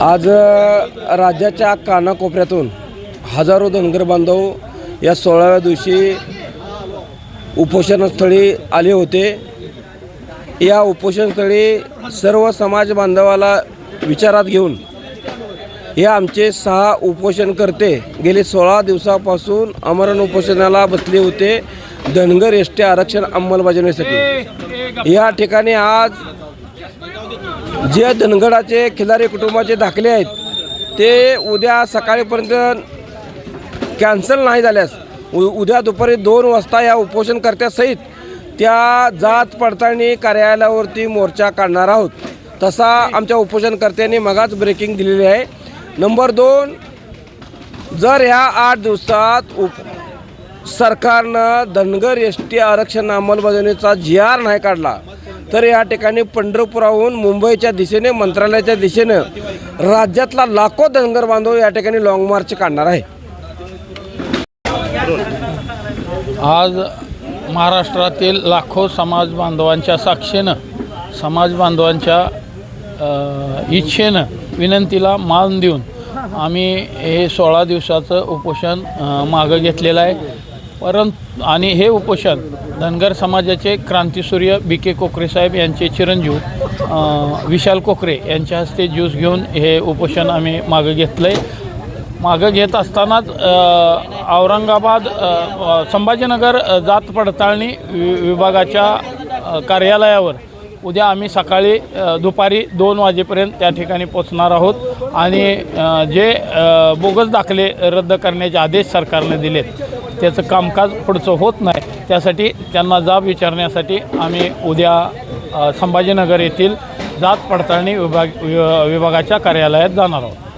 आज राज्याच्या कानाकोपऱ्यातून हजारो धनगर बांधव या सोळाव्या दिवशी उपोषणस्थळी आले होते. या उपोषणस्थळी सर्व समाज बांधवाला विचारात घेऊन हे आमचे सहा उपोषणकर्ते गेले सोळा दिवसापासून अमरण उपोषणाला बसले होते. धनगर एस आरक्षण अंमलबजावणीसाठी. या ठिकाणी आज जे धनगडाचे खिलारी कुटुंबाचे दाखले आहेत ते उद्या सकाळीपर्यंत कॅन्सल नाही झाल्यास उ उद्या दुपारी दोन वाजता या उपोषणकर्त्यासहित त्या जात पडताळणी कार्यालयावरती मोर्चा काढणार आहोत. तसा आमच्या उपोषणकर्त्यांनी मगाच ब्रेकिंग दिलेली आहे. नंबर दोन जर ह्या आठ दिवसात उप सरकारनं धनगर एस टी आरक्षण अंमलबजावणीचा जी आर नाही काढला तर या ठिकाणी पंढरपुराहून मुंबईच्या दिशेने मंत्रालयाच्या दिशेनं राज्यातला लाखो धनगर बांधव या ठिकाणी लाँग मार्च काढणार आहे. आज महाराष्ट्रातील लाखो समाज बांधवांच्या साक्षीनं समाज बांधवांच्या इच्छेनं विनंतीला मान देऊन आम्ही हे सोळा दिवसाचं उपोषण मागं घेतलेलं आहे. परंतु आणि हे उपोषण धनगर समाजाचे क्रांतीसूर्य बी के कोकरे साहेब यांचे चिरंजीव विशाल कोकरे यांच्या हस्ते ज्यूस घेऊन हे उपोषण आम्ही मागं घेतलं आहे मागं घेत असतानाच औरंगाबाद संभाजीनगर जात पडताळणी वि विभागाच्या कार्यालयावर उद्या आम्ही सकाळी दुपारी दोन वाजेपर्यंत त्या ठिकाणी पोचणार आहोत आणि जे बोगस दाखले रद्द करण्याचे आदेश सरकारने दिलेत त्याचं कामकाज पुढचं होत नाही. त्यासाठी त्यांना जाब विचारण्यासाठी आम्ही उद्या संभाजीनगर येथील जात पडताळणी विभाग वि- विभागाच्या कार्यालयात जाणार आहोत.